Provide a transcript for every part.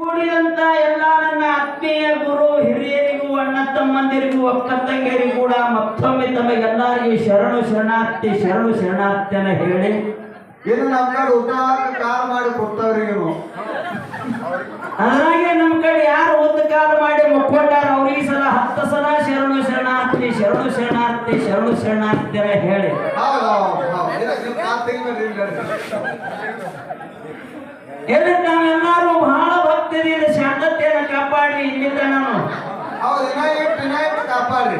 ಕೂಡಿದಂತ ಎಲ್ಲ ನನ್ನ ಆತ್ಮೀಯ ಗುರು ಹಿರಿಯರಿಗೂ ಅಣ್ಣ ತಮ್ಮಂದಿರಿಗೂ ಅಕ್ಕ ತಂಗಿಯರಿಗೂ ಕೂಡ ಮತ್ತೊಮ್ಮೆ ತಮಗೆಲ್ಲರಿಗೂ ಶರಣು ಶರಣಾರ್ಥಿ ಶರಣು ಶರಣಾರ್ಥಿಯನ್ನ ಹೇಳಿ. ಇದು ಕಡೆ ಉದ್ದಾರ ಕಾಲ್ ಮಾಡಿ ಕೊಡ್ತಾವ್ರಿ ನೀವು ಅದ್ರಾಗೆ ನಮ್ಮ ಕಡೆ ಯಾರು ಒಂದು ಕಾಲ ಮಾಡಿ ಮುಕ್ಕೊಂಡಾರ ಅವ್ರು ಈ ಸಲ ಹತ್ತು ಸಲ ಶರಣು ಶರಣಾರ್ಥಿ ಶರಣು ಶರಣಾರ್ಥಿ ಶರಣು ಶರಣಾರ್ಥಿಯನ್ನ ಹೇಳಿ ಹೌದು ಹೌದು ಹೌದು ಇಲ್ಲ, ನೀವು ಕಾಲ್ ತೆಗಿಬೇಡ್ರಿ ಇಲ್ಲಿ ನಡ್ರಿ. ಎಲ್ಲಿ ನಾವೆಲ್ಲರೂ ಬಹಳ ಭಕ್ತಿಯಿಂದ ಶಾಂತತೆಯನ್ನು ಕಾಪಾಡ್ರಿ ಇಲ್ಲಿಂದ ನಾನು. ಹೌದು ಇನ್ನ ಇಟ್ಟು ಇಟ್ಟು ಕಾಪಾಡ್ರಿ.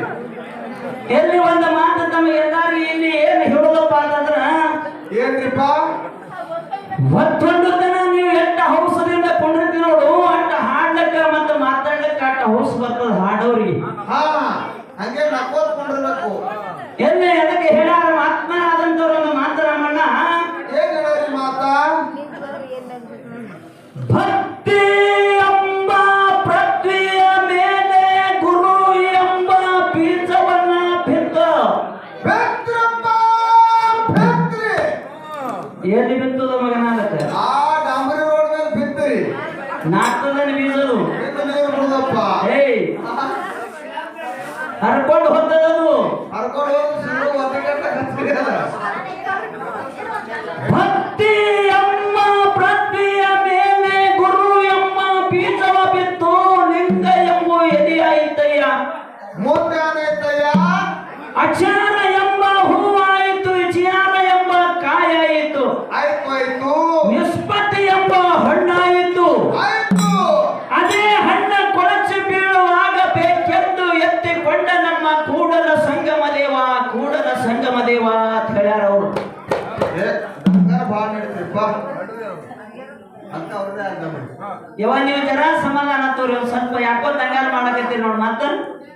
ಎಲ್ಲಿ ಒಂದು ಮಾತು ತಮಗೆಲ್ಲರಿಗೂ ಇಲ್ಲಿ ಏನು ಹೇಳೋದಪ್ಪ ಅಂತಂದ್ರ ಏನ್ರಿಪ್ಪ? ಮತ್ತೊಂದು ದಿನ ನೀವು ಎಟ್ಟ ಹೌಸದಿಂದ ಕೊಂಡಿರ್ತಿ ನೋಡು ಅಟ್ಟ ಹಾಡ್ಲಕ್ಕ ಮತ್ತೆ ಮಾತಾಡ್ಲಕ್ಕ ಅಟ್ಟ ಹೌಸ್ ಬರ್ತದ ಹಾಡೋರಿಗೆ ಹಾ ಹಂಗೆ ನಕ್ಕೋದ್ ಕೊಂಡಿರ್ಬೇಕು. ಮೂರ್ತ್ಯಾನೈತಯ್ಯ ಅಕ್ಷರ ಎಂಬ ಹೂವಾಯಿತು ವಿಚಾರ ಎಂಬ ಕಾಯಾಯಿತು. ಆಯ್ತು ಆಯ್ತು. ನಿಷ್ಪತ್ತಿ ಎಂಬ ಹಣ್ಣಾಯಿತು. ಆಯ್ತು. ಅದೇ ಹಣ್ಣ ಕೊಳಚಿ ಬೀಳುವಾಗ ಬೇಕೆಂದು ಎತ್ತಿಕೊಂಡ ನಮ್ಮ ಕೂಡಲ ಸಂಗಮ ದೇವ ಕೂಡಲ ಸಂಗಮ ದೇವ ಅಂತ ಹೇಳ್ಯಾರ ಅವರು. ಭಾಳ ನಡೀತಿಪ್ಪ ಆದ ನೀವು ಜರ ಸಮಾಧಾನ ತೋರಿ ಸ್ವಲ್ಪ ಯಾಕೋ ತಂಗಾರ ಮಾಡಕತ್ತೀರಿ ನೋಡಿ ಮತ್ತ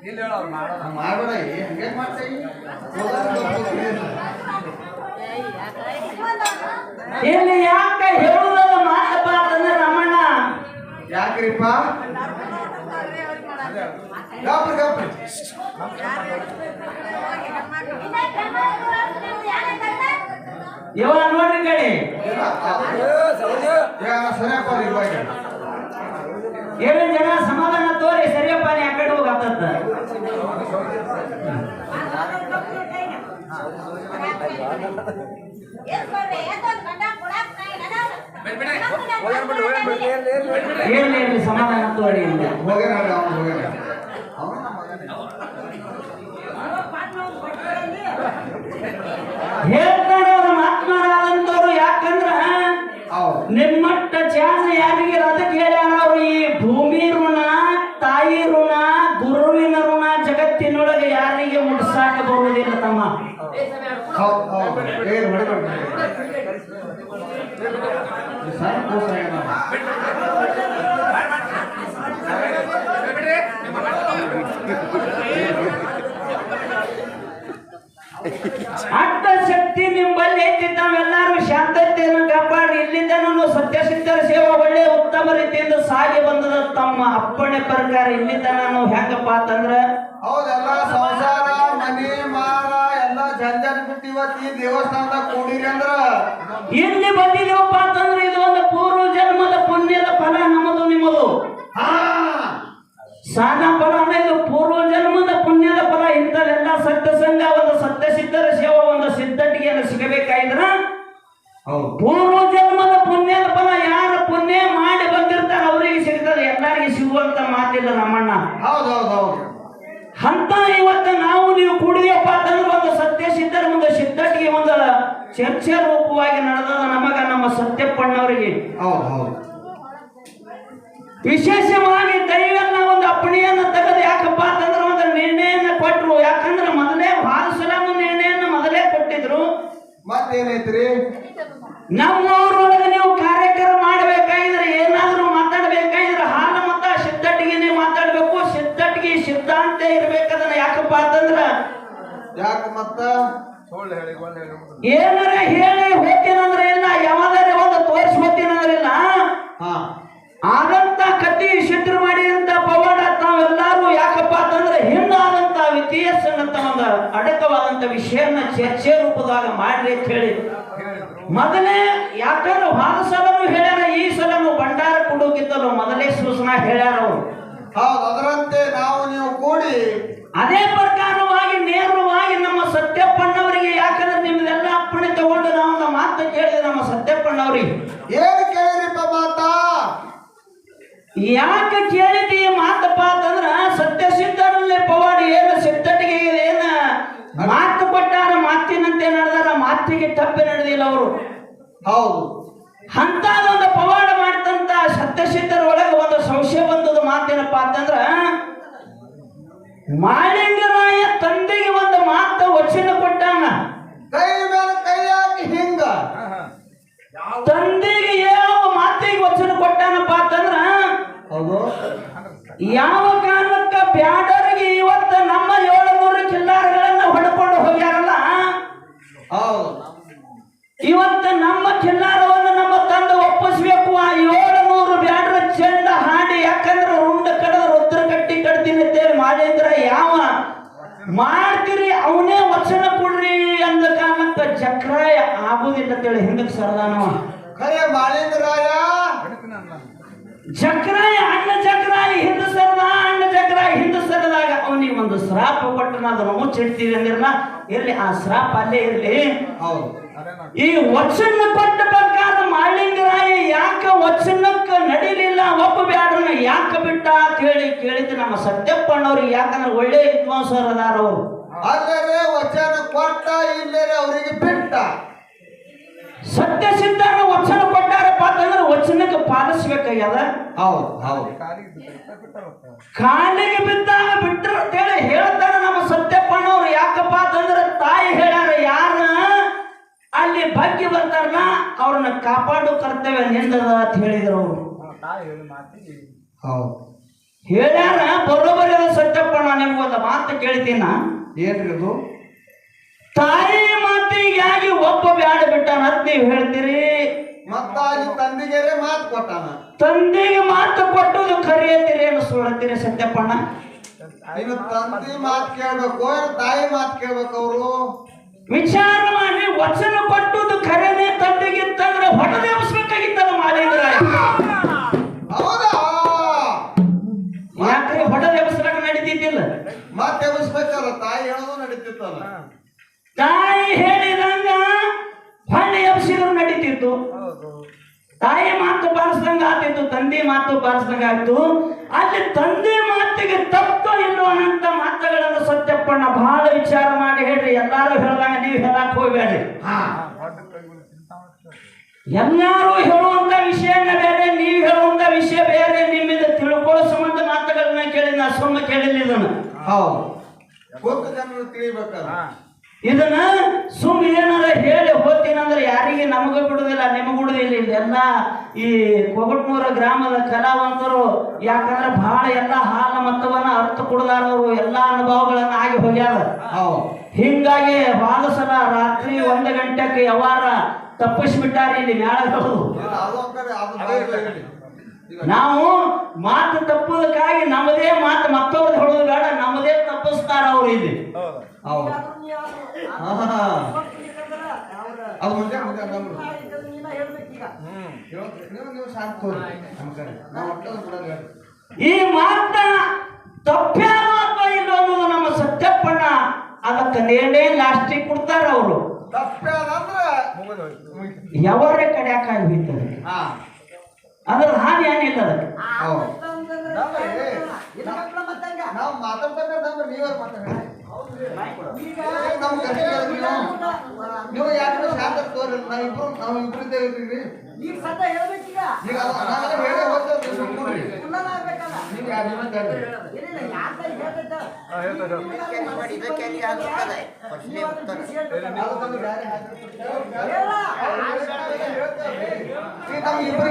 ಮಾಡಬೇಡ ಹಂಗೆ ಮಾಡ್ತೀವಿ ಇಲ್ಲಿ ಯಾಕೆ ಹೇಳುದಲ್ಲ ಮಾತಪ್ಪ ಅಂತಂದ್ರೆ ರಮಣ್ಣ? ಯಾಕ್ರಿಪ್ಪ? ಗಪ್ರಿ ಗಪ್ರಿ ಇವ ನೋಡ್ರಿ ಕಡೆ ಸರಿಯಪ್ಪ ಇವಾಗ ಏಳು ಜನ ಸಮಾಧಾನ ತೋರಿ ಸರಿಯಪ್ಪ ನೀ ಆ ಕಡೆ ಹೋಗತ್ತ ಏನ್ ಸಮಾಧಾನ ತೋರಿ ಮಗನೇ ಹೇಳ್ತಾರೆ ಅವ್ರ ಮಹಾತ್ಮರಾದಂತವ್ರು ಯಾಕಂದ್ರ ನಿಮ್ಮಟ್ಟ ಚಾನ್ಸ್ ಯಾರಿಗೆ ಅದಕ್ಕೆ ಹೇಳ್ಯಾರ ಅವರು ಈ ಭೂಮಿ ಋಣ, ತಾಯಿ ಋಣ, ಗುರುವಿನ ಋಣ ಜಗತ್ತಿನೊಳಗೆ ಯಾರಿಗೆ ಮುಟ್ಸಾಕ ಬರುವುದಿಲ್ಲ ತಮ್ಮ? ಹೌದು ಹೌದು ಏನು ಹೊಡಿಬೇಡ ಸಣ್ಣ ಕೂಸ ಏನೋ. ಅಡ್ಡ ಶಕ್ತಿ ನಿಮ್ಮಲ್ಲಿ ಐತಿ ತಾವೆಲ್ಲರೂ ಶಾಂತತೆಯನ್ನು ಕಾಪಾಡಿ ಇಲ್ಲಿಂದ ನಾನು ಸತ್ಯಸಿದ್ಧರ ಸೇವಾ ಒಳ್ಳೆ ಉತ್ತಮ ರೀತಿಯಿಂದ ಸಾಗಿ ಬಂದದ ತಮ್ಮ ಅಪ್ಪಣೆ ಪ್ರಕಾರ ಇಲ್ಲಿಂದ ನಾವು ಹೆಂಗಪ್ಪ ಅಂತಂದ್ರ ಹೌದೆಲ್ಲ ಸಂಸಾರ ಮನೆ ಮಾರ ಎಲ್ಲ ಜಂಜಾಟ ಬಿಟ್ಟು ಇವತ್ತು ಈ ದೇವಸ್ಥಾನದಾಗ ಕೂಡಿರಿ ಅಂದ್ರ? ಇಲ್ಲಿ ಬಂದಿದೀವಪ್ಪ ಅಂತಂದ್ರೆ ಇದು ಒಂದು ಪೂರ್ವ ಜನ್ಮದ ಪುಣ್ಯದ ಫಲ ನಮ್ಮದು ನಿಮ್ಮದು. ಸಾನ ಫಲ ಅಂದ್ರೆ ಇದು ಪೂರ್ವ ಜನ್ಮದ ಪುಣ್ಯದ ಫಲ. ಇಂಥದೆಲ್ಲ ಸತ್ಯ ಸಂಘ ಒಂದು ಸತ್ಯ ಸಿದ್ಧರ ಸೇವಾ ಒಂದು ಸಿದ್ಧಟಿಗೆ ಸಿಗಬೇಕಾಗಿದ್ರ ಹೌದು. ಪೂರ್ವ ಮಾತಿಲ್ಲ ನಮ್ಮಣ್ಣ ಹೌದು ಹೌದು ಹೌದು ಅಂತ ಇವತ್ತು ನಾವು ನೀವು ಕೂಡಿದೆಯಪ್ಪ ಅಂತಂದ್ರೆ ಒಂದು ಸತ್ಯ ಸಿದ್ಧರ ಮುಂದೆ ಸಿದ್ಧಟಿಗೆ ಒಂದು ಚರ್ಚೆ ರೂಪವಾಗಿ ನಡೆದ ನಮಗ ನಮ್ಮ ಸತ್ಯಪ್ಪಣ್ಣವರಿಗೆ. ಹೌದು ಹೌದು ವಿಶೇಷವಾಗಿ ದೈವನ್ನ ಒಂದು ಅಪ್ಪಣೆಯನ್ನ ತೆಗೆದು ಯಾಕಪ್ಪ ಅಂತಂದ್ರೆ ಒಂದು ನಿರ್ಣಯನ ಕೊಟ್ರು. ಯಾಕಂದ್ರೆ ಮೊದಲೇ ಭಾಳ ಸಲ ನಿರ್ಣಯನ ಮೊದಲೇ ಕೊಟ್ಟಿದ್ರು. ಮತ್ತೇನೈತ್ರಿ? ನಮ್ಮೂರೊಳಗೆ ನೀವು ಸಿದ್ಧಾಂತ ಇರ್ಬೇಕದನ್ನ ಯಾಕಪ್ಪ ಅಂತಂದ್ರ? ಯಾಕ ಮತ್ತ? ಏನಾರ ಹೇಳಿ ಹೋಗ್ತೇನಂದ್ರೆ ಇಲ್ಲ ಯಾವಾಗಾರ ಒಂದು ತೋರಿಸಿ ಹೋಗ್ತೀನಂದ್ರೆ ಇಲ್ಲ. ಆದಂತ ಕತಿ ಮಾಡಿ ಅಂತ ಪವಾಡ ತಾವೆಲ್ಲರೂ ಯಾಕಪ್ಪ ಅಂತಂದ್ರೆ ಹಿಂದಾದಂತ ಇತಿಹಾಸ ಒಂದು ಅಡಕವಾದಂತ ವಿಷಯನ ಚರ್ಚೆ ರೂಪದಾಗ ಮಾಡ್ರಿ ಅಂತ ಹೇಳಿ. ಮೊದಲೇ ಯಾಕಂದ್ರೆ ಹೋದ ಸಲನು ಹೇಳ್ಯಾರ ಈ ಸಲನು ಭಂಡಾರ ಕೊಡೋಕಿದ್ದಲು ಮೊದಲೇ ಸೂಚನಾ ಹೇಳ್ಯಾರ ಅವರು. ಹೌದು ಅದರಂತೆ ನಾವು ನೀವು ಕೂಡಿ ಅದೇ ಪ್ರಕಾರವಾಗಿ ನೇರವಾಗಿ ನಮ್ಮ ಸತ್ಯಪ್ಪಣ್ಣವರಿಗೆ ಯಾಕಂದ್ರೆ ನಿಮ್ದೆಲ್ಲ ಅಪ್ಪಣೆ ತಗೊಂಡು ನಾವು ನಮ್ಮ ಮಾತು ಕೇಳಿದೆ ನಮ್ಮ ಸತ್ಯಪ್ಪಣ್ಣವ್ರಿಗೆ ಏನ್ ಕೇಳಿರಿಪ್ಪ ಮಾತಾ? ಯಾಕೆ ಕೇಳಿದಿ ಮಾತಪ್ಪ ಅಂತಂದ್ರ ಸತ್ಯ ಸಿದ್ಧರಲ್ಲಿ ಪವಾಡಿ ಏನು ಸಿದ್ಧಟಿಗೆ ಏನ ಮಾತು ಕೊಟ್ಟಾರ ಮಾತಿನಂತೆ ನಡೆದಾರ ಮಾತಿಗೆ ತಪ್ಪಿ ನಡೆದಿಲ್ಲ ಅವರು. ಹೌದು. ಅಂತದೊಂದು ಪವಾಡ ಮಾಡ್ತಂತ ಸತ್ಯಸಿದ್ಧರ ಮಾತೇನಪ್ಪ ಅಂತಂದ್ರ ಮಾಳಿಂಗರಾಯ ತಂದೆಗೆ ಒಂದು ಮಾತು ವಚನ ಕೊಟ್ಟಾನ. ಕೈ ಮೇಲೆ ಕೈ ಹಾಕಿ ಹಿಂಗ. ತಂದೆಗೆ ಯಾವ ಮಾತಿಗೆ ವಚನ ಕೊಟ್ಟಾನಪ್ಪ ಅಂತಂದ್ರ ಯಾವ ಕಾರಣಕ್ಕ ಬ್ಯಾಡರಿಗೆ ಇವತ್ತ ನಮ್ಮ ಏಳುನೂರು ಕಿಲ್ಲಾರಗಳನ್ನ ಹೊಡ್ಕೊಂಡು ಹೋಗ್ಯಾರಲ್ಲ? ಹೌದು. ಇವತ್ತ ಮಾಡ್ತೀರಿ ಅವನೇ ವಚನ ಕೊಡ್ರಿ ಅಂದ ಕಾರಣಕ್ಕ ಚಕ್ರಾಯ ಆಗುದಿಲ್ಲ ಅಂತೇಳಿ ಹಿಂದಕ್ಕೆ ಸರದಾನವ ಖರೆ ರಾಯ ಚಕ್ರಾಯ ಅಣ್ಣ ಚಕ್ರಾಯ ಹಿಂದ ಸರದ ಅಣ್ಣ ಚಕ್ರಾಯ ಹಿಂದ ಸರದಾಗ ಅವನಿಗೆ ಒಂದು ಶ್ರಾಪ ಕೊಟ್ಟು ಅದು ಮುಚ್ಚಿಡ್ತೀವಿ ಅಂದಿರಲ್ಲ ಇರ್ಲಿ ಆ ಶ್ರಾಪ ಅಲ್ಲೇ ಇರ್ಲಿ. ಹೌದು. ಈ ವಚನ ಕೊಟ್ಟ ಪ್ರಕಾರ ಮಾಳಿಂಗರಾಯ ಯಾಕ ವಚನಕ್ಕ ನಡೀಲಿಲ್ಲ? ಒಬ್ಬ ಬ್ಯಾಡ್ರನ್ನ ಯಾಕ ಬಿಟ್ಟ ಅಂತ ಹೇಳಿ ಕೇಳಿದ ನಮ್ಮ ಸತ್ಯಪ್ಪಣ್ಣವ್ರಿಗೆ ಯಾಕಂದ್ರೆ ಒಳ್ಳೆ ವಿದ್ವಾಂಸರು ಅದಾರ ಅವರು. ಅಲ್ಲರೇ ವಚನ ಕೊಟ್ಟ ಇಲ್ಲರೇ ಅವರಿಗೆ ಬಿಟ್ಟ. ಸತ್ಯ ಸಿದ್ಧಾರ ವಚನ ಕೊಟ್ಟಾರಪ್ಪ ಅಂತಂದ್ರೆ ವಚನಕ್ಕೆ ಪಾಲಿಸ್ಬೇಕಾಗ್ಯದ? ಹೌದು ಹೌದು. ಕಾಲಿಗೆ ಬಿದ್ದಾಗ ಅಂತ ಹೇಳಿ ಹೇಳ್ತಾರೆ ನಮ್ಮ ಸತ್ಯಪ್ಪಣ್ಣವ್ರು ಯಾಕಪ್ಪ ಅಂತಂದ್ರೆ ತಾಯಿ ಹೇಳ್ಯಾರ ಯಾರ ಅಲ್ಲಿ ಬರ್ತಾರನ ಅವ್ರನ್ನ ಕಾಪಾಡೋ ಕರ್ತವ್ಯ ನಿಂದದ ಅಂತ ಹೇಳಿದ್ರು ಅವರು. ಹೌದು. ಹೇಳ್ಯಾರ ಬರೋಬರಿ ಅದ ಸತ್ಯಪ್ಪಣ್ಣ ನಿಮ್ಗೊಂದು ಮಾತು ಕೇಳ್ತೀನ. ಏನ್ರಿ ಅದು? ತಾಯಿ ಮಾತಿಗಾಗಿ ಒಬ್ಬ ಬ್ಯಾಡ ಬಿಟ್ಟಾನ ಅಂತ ನೀವು ಹೇಳ್ತೀರಿ? ಮತ್ತ ತಂದಿಗೆರೆ ಮಾತು ಕೊಟ್ಟಾನ? ತಂದೆಗೆ ಮಾತು ಕೊಟ್ಟುದು ಕರೆಯತ್ತೀರಿ ಏನು ಸುಳ್ತೀರಿ ಸತ್ಯಪ್ಪಣ್ಣ? ನೀನು ತಂದಿ ಮಾತು ಕೇಳ್ಬೇಕು ತಾಯಿ ಮಾತು ಕೇಳ್ಬೇಕು ಅವರು? ವಿಚಾರ ಮಾಡಿ ವಚನ ಕೊಟ್ಟುದು ಕರೆನೇ ಉಸ್ಬೇಕಾಗಿತ್ತಲ್ಲ ಮಾಲಿಂಗರ ಹೌದಾ? ಯಾಕ್ರಿ ಹೊಡೆದೇ ಉಸ್ರಾಗ ನಡೀತಿದ್ದಿಲ್ಲ. ಮತ್ತೆ ಎಬ್ಬಿಸ್ಬೇಕಲ್ಲ ತಾಯಿ ಹೇಳೋದು ನಡೀತಿತ್ತಲ್ಲ. ತಾಯಿ ಹೇಳಿದಂಗ ಹೊಳ್ಳಿ ಎಬ್ಸಿದ್ರು ನಡೀತಿತ್ತು. ತಾಯಿ ಮಾತು ಬಾರಿಸ್ದಂಗ ಆಗ್ತಿತ್ತು ತಂದೆ ಮಾತು ಬಾರಿಸ್ದಂಗ ಆಯ್ತು. ಅಲ್ಲಿ ತಂದೆ ಮಾತಿಗೆ ತಪ್ಪು ಇಲ್ಲೋ ಅನ್ನಂತ ಮಾತುಗಳನ್ನು ಸತ್ಯಪ್ಪಣ್ಣ ಬಹಳ ವಿಚಾರ ಮಾಡಿ ಹೇಳ್ರಿ ಎಲ್ಲಾರು ಹೇಳ್ದಂಗ ನೀವು ಹೇಳಕ್ ಹೋಗ್ಬೇಡ್ರಿ. ಹಾ. ಎಲ್ಲಾರು ಹೇಳುವಂತ ವಿಷಯನ ಬೇರೆ ನೀವು ಹೇಳುವಂತ ವಿಷಯ ಬೇರೆ ನಿಮ್ಮಿಂದ ತಿಳ್ಕೊಳ್ಳೋ ಸಂಬಂಧ ಮಾತುಗಳನ್ನ ಕೇಳಿ ನಾ ಸುಮ್ಮ ಕೇಳಿಲ್ಲ ಇದನ್ನ. ಹೌದು. ಇದನ್ನ ಸುಮ್ ಏನಾರ ಹೇಳಿ ಹೋಗ್ತೀನಂದ್ರೆ ಯಾರಿಗೆ ನಮಗ ಬಿಡುದಿಲ್ಲ ನಿಮಗೂ ಬಿಡುದಿಲ್ಲ. ಇದೆಲ್ಲ ಈ ಕೊಗಟ್ನೂರ ಗ್ರಾಮದ ಕಲಾವಂತರು ಯಾಕಂದ್ರೆ ಬಹಳ ಎಲ್ಲ ಹಾಲ ಮತವನ್ನ ಅರ್ಥ ಕೊಡದಾರವರು ಎಲ್ಲ ಅನುಭವಗಳನ್ನ ಆಗಿ ಹೋಗ್ಯಾರ. ಹೌದು. ಹಿಂಗಾಗಿ ಬಹಳ ಸಲ ರಾತ್ರಿ ಒಂದು ಗಂಟೆಗೆ ಯಾವಾರ ತಪ್ಪಿಸ್ಬಿಟ್ಟಾರ ಇಲ್ಲಿ ನಾವು ಮಾತು ತಪ್ಪುದಕ್ಕಾಗಿ ನಮ್ಮದೇ ಮಾತು ಮತ್ತೊಬ್ರು ಹೊಡೋದು ಬೇಡ ನಮ್ಮದೇ ತಪ್ಪಿಸ್ತಾರ ಅವ್ರು ಇಲ್ಲಿ. ಈ ಮಾತ ತಪ್ಪ್ಯಾರೋ ಅಥವಾ ಇಲ್ಲ ಅನ್ನೋದು ನಮ್ಮ ಸತ್ಯಪ್ಪಣ್ಣ ಅದಕ್ಕೆ ನೇಣೆ ಲಾಸ್ಟಿಗೆ ಕೊಡ್ತಾರೆ ಅವರು. ಯಾವರೇ ಕಡ್ಯಾಕ ಹೋಯ್ತದೆ. ಆ ಅದ್ರ ಹಾನಿ ಏನಿಲ್ಲ ಅದಕ್ಕೆ. ಹೌದು. ನಾವು ಮಾತಾಡ್ತಕ್ಕಂದ್ರೆ ನೀವೇ ಮಾತಾಡಿ ನಮ್ಮ ಕಥೆ ಕೇಳಿದ್ರಿ ನೀವು. ನೀವು ಯಾಕೆ ನಾವಿಬ್ರು ನಾವು ಇಬ್ರು ಇದ್ದೇವೆ. ಈಗ ಸದ್ದ ಹೇಳ್ಬೇಕೀಗ? ಈಗ ಅದು ನಾವೆಲ್ಲ ಹೇಳೇ ಹೋಗ್ತೇವೆ ನೀವು ಆಗ್ಬೇಕಲ್ಲ? ನೀವು ಯಾರು ಹೇಳ್ತೈತೆ